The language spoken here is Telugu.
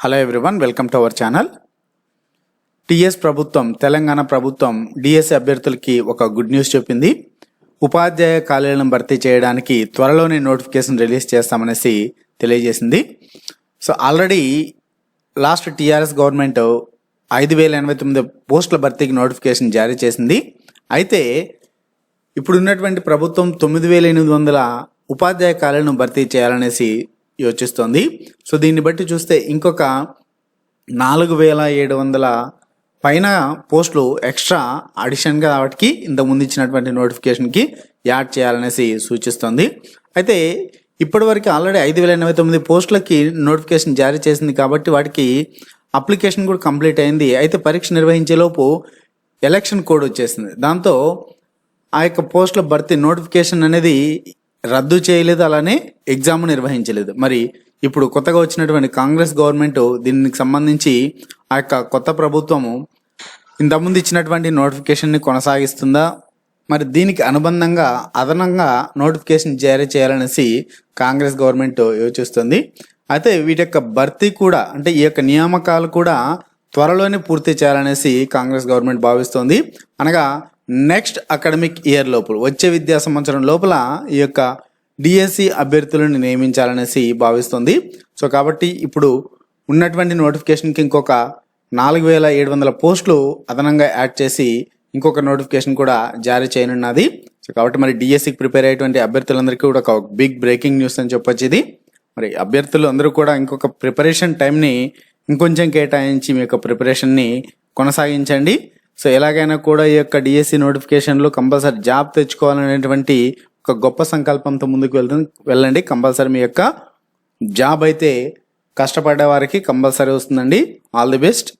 Hello everyone welcome to our channel TS ప్రభుత్వం తెలంగాణ ప్రభుత్వం డిఎస్సి అభ్యర్థులకి ఒక గుడ్ న్యూస్ చెప్పింది. ఉపాధ్యాయ ఖాళీలను భర్తీ చేయడానికి త్వరలోనే నోటిఫికేషన్ రిలీజ్ చేస్తామనేసి తెలియజేసింది. So already last TRS government ఐదు వేల ఎనభై తొమ్మిది పోస్టుల భర్తీకి నోటిఫికేషన్ జారీ చేసింది. అయితే ఇప్పుడున్నటువంటి ప్రభుత్వం తొమ్మిది వేల ఎనిమిది వందల ఉపాధ్యాయ ఖాళీలను భర్తీ చేయాలనేసి యోచిస్తోంది. సో దీన్ని బట్టి చూస్తే ఇంకొక నాలుగు వేల ఏడు వందల పైన పోస్టులు ఎక్స్ట్రా అడిషన్గా వాటికి ఇంతకుముందు ఇచ్చినటువంటి నోటిఫికేషన్కి యాడ్ చేయాలనేసి సూచిస్తోంది. అయితే ఇప్పటివరకు ఆల్రెడీ ఐదు వేల ఎనభై తొమ్మిది పోస్టులకి నోటిఫికేషన్ జారీ చేసింది కాబట్టి వాటికి అప్లికేషన్ కూడా కంప్లీట్ అయింది. అయితే పరీక్ష నిర్వహించేలోపు ఎలక్షన్ కోడ్ వచ్చేసింది. దాంతో ఆ యొక్క పోస్టుల భర్తీ నోటిఫికేషన్ అనేది రద్దు చేయలేదు అలానే ఎగ్జామ్ నిర్వహించలేదు. మరి ఇప్పుడు కొత్తగా వచ్చినటువంటి కాంగ్రెస్ గవర్నమెంట్ దీనికి సంబంధించి ఆ యొక్క కొత్త ప్రభుత్వము ఇంతకుముందు ఇచ్చినటువంటి నోటిఫికేషన్ని కొనసాగిస్తుందా? మరి దీనికి అనుబంధంగా అదనంగా నోటిఫికేషన్ జారీ చేయాలనేసి కాంగ్రెస్ గవర్నమెంట్ యోచిస్తుంది. అయితే వీటి యొక్క భర్తీ కూడా అంటే ఈ యొక్క నియామకాలు కూడా త్వరలోనే పూర్తి చేయాలనేసి కాంగ్రెస్ గవర్నమెంట్ భావిస్తోంది. అనగా నెక్స్ట్ అకాడమిక్ ఇయర్ లోపల వచ్చే విద్యా సంవత్సరం లోపల ఈ యొక్క డిఎస్సి అభ్యర్థులను నియమించాలనేసి భావిస్తుంది. సో కాబట్టి ఇప్పుడు ఉన్నటువంటి నోటిఫికేషన్కి ఇంకొక నాలుగు వేల ఏడు వందల పోస్టులు అదనంగా యాడ్ చేసి ఇంకొక నోటిఫికేషన్ కూడా జారీ చేయనున్నది. సో కాబట్టి మరి డిఎస్సికి ప్రిపేర్ అయ్యేటువంటి అభ్యర్థులందరికీ కూడా ఒక బిగ్ బ్రేకింగ్ న్యూస్ అని చెప్పొచ్చు ఇది మరి అభ్యర్థులు అందరూ కూడా ఇంకొక ప్రిపరేషన్ టైంని ఇంకొంచెం కేటాయించి మీ యొక్క ప్రిపరేషన్ని కొనసాగించండి. సో ఎలాగైనా కూడా ఈ యొక్క డిఎస్సి నోటిఫికేషన్లో కంపల్సరీ జాబ్ తెచ్చుకోవాలనేటువంటి ఒక గొప్ప సంకల్పంతో ముందుకు వెళ్తుంది. వెళ్ళండి. కంపల్సరీ మీ యొక్క జాబ్ అయితే కష్టపడ్డ వారికి కంపల్సరీ వస్తుందండి. All the best